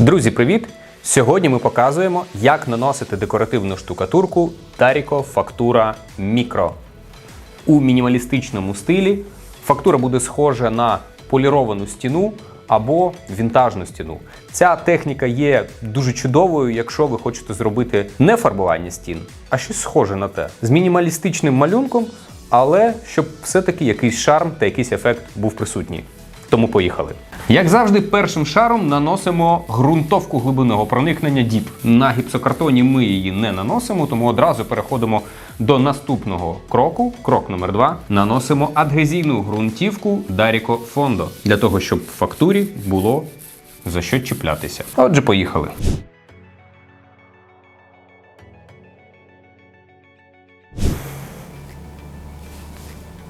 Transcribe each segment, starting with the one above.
Друзі, привіт! Сьогодні ми показуємо, як наносити декоративну штукатурку Tarico Factura Micro. У мінімалістичному стилі фактура буде схожа на поліровану стіну або вінтажну стіну. Ця техніка є дуже чудовою, якщо ви хочете зробити не фарбування стін, а щось схоже на те. З мінімалістичним малюнком, але щоб все-таки якийсь шарм та якийсь ефект був присутній. Тому поїхали. Як завжди, першим шаром наносимо ґрунтовку глибинного проникнення діп. На гіпсокартоні ми її не наносимо, тому одразу переходимо до наступного кроку. Крок номер два. Наносимо адгезійну ґрунтівку Даріко Фондо для того, щоб в фактурі було за що чіплятися. Отже, поїхали.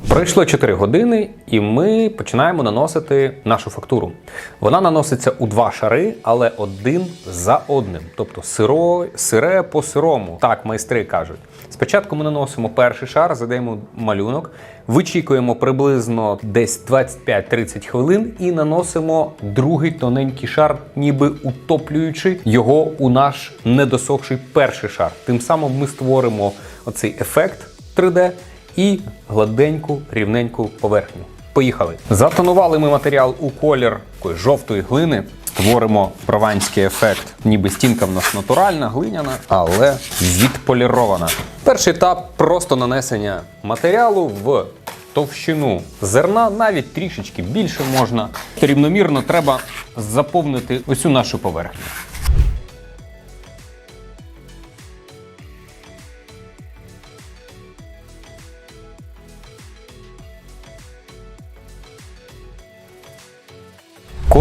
Пройшло 4 години, і ми починаємо наносити нашу фактуру. Вона наноситься у два шари, але один за одним. Тобто сиро, сире по сирому. Так майстри кажуть. Спочатку ми наносимо перший шар, задаємо малюнок, вичікуємо приблизно десь 25-30 хвилин і наносимо другий тоненький шар, ніби утоплюючи його у наш недосохший перший шар. Тим самим ми створимо оцей ефект 3D і гладеньку рівненьку поверхню. Поїхали. Затонували ми матеріал у колір такої жовтої глини. Створимо прованський ефект, ніби стінка в нас натуральна, глиняна, але відполірована. Перший етап просто нанесення матеріалу в товщину зерна, навіть трішечки більше можна. Рівномірно треба заповнити усю нашу поверхню.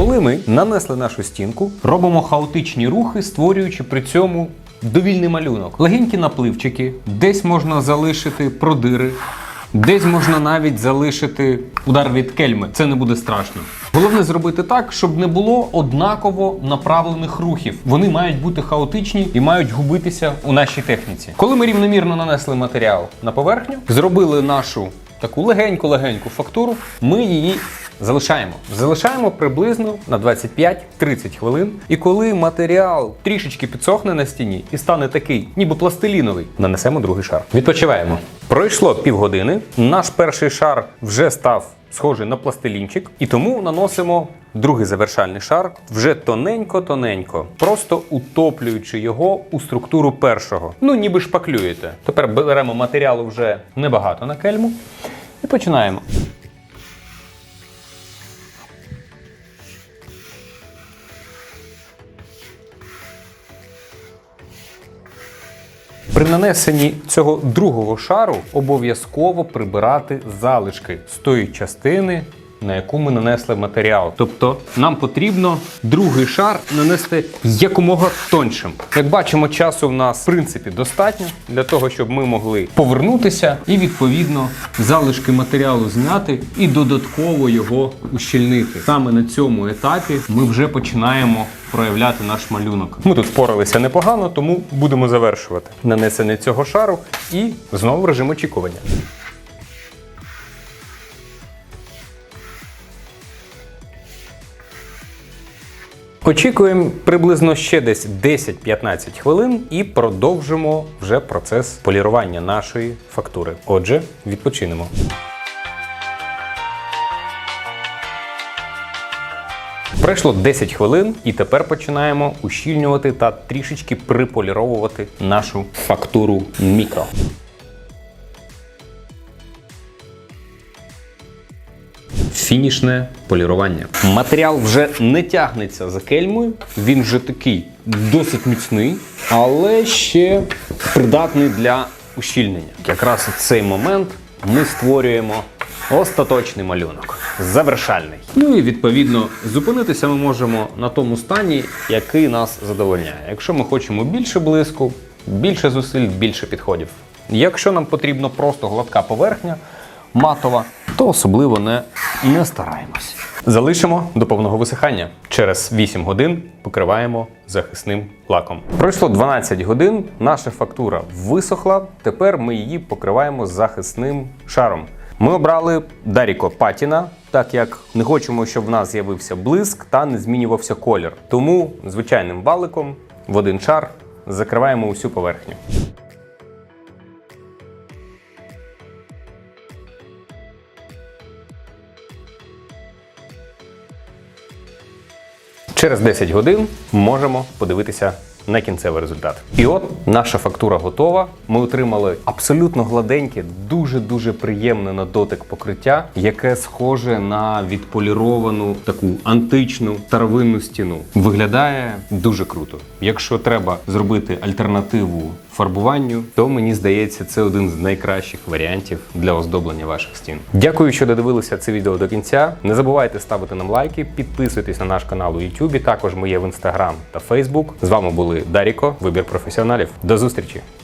Коли ми нанесли нашу стінку, робимо хаотичні рухи, створюючи при цьому довільний малюнок. Легенькі напливчики, десь можна залишити продири, десь можна навіть залишити удар від кельми. Це не буде страшно. Головне зробити так, щоб не було однаково направлених рухів. Вони мають бути хаотичні і мають губитися у нашій техніці. Коли ми рівномірно нанесли матеріал на поверхню, зробили нашу таку легеньку-легеньку фактуру, ми її залишаємо. Залишаємо приблизно на 25-30 хвилин. І коли матеріал трішечки підсохне на стіні і стане такий, ніби пластиліновий, нанесемо другий шар. Відпочиваємо. Пройшло півгодини. Наш перший шар вже став схожий на пластилінчик, і тому наносимо другий завершальний шар вже тоненько-тоненько, просто утоплюючи його у структуру першого. Ну, ніби шпаклюєте. Тепер беремо матеріалу вже небагато на кельму і починаємо. При нанесенні цього другого шару обов'язково прибирати залишки з тої частини, на яку ми нанесли матеріал. Тобто нам потрібно другий шар нанести якомога тоншим. Як бачимо, часу в нас в принципі достатньо для того, щоб ми могли повернутися і відповідно залишки матеріалу зняти і додатково його ущільнити. Саме на цьому етапі ми вже починаємо проявляти наш малюнок. Ми тут впоралися непогано, тому будемо завершувати нанесення цього шару і знову режим очікування. Очікуємо приблизно ще десь 10-15 хвилин і продовжимо вже процес полірування нашої фактури. Отже, відпочинемо. Пройшло 10 хвилин, і тепер починаємо ущільнювати та трішечки приполіровувати нашу фактуру мікро. Фінішне полірування. Матеріал вже не тягнеться за кельмою, він вже такий досить міцний, але ще придатний для ущільнення. Якраз у цей момент ми створюємо остаточний малюнок, завершальний. Ну і відповідно зупинитися ми можемо на тому стані, який нас задовольняє. Якщо ми хочемо більше блиску, більше зусиль, більше підходів. Якщо нам потрібно просто гладка поверхня, матова, то особливо не, не стараємось. Залишимо до повного висихання. Через 8 годин покриваємо захисним лаком. Пройшло 12 годин, наша фактура висохла. Тепер ми її покриваємо захисним шаром. Ми обрали Даріко Патіна так як не хочемо, щоб в нас з'явився блиск та не змінювався колір. Тому звичайним валиком в один шар закриваємо усю поверхню. Через 10 годин можемо подивитися на кінцевий результат. І от наша фактура готова. Ми отримали абсолютно гладеньке, дуже дуже приємне на дотик покриття, яке схоже на відполіровану таку античну старовинну стіну. Виглядає дуже круто. Якщо треба зробити альтернативу фарбуванню, то мені здається, це один з найкращих варіантів для оздоблення ваших стін. Дякую, що додивилися це відео до кінця. Не забувайте ставити нам лайки, підписуйтесь на наш канал у YouTube, також ми є в Instagram та Facebook. З вами були Даріко, вибір професіоналів. До зустрічі!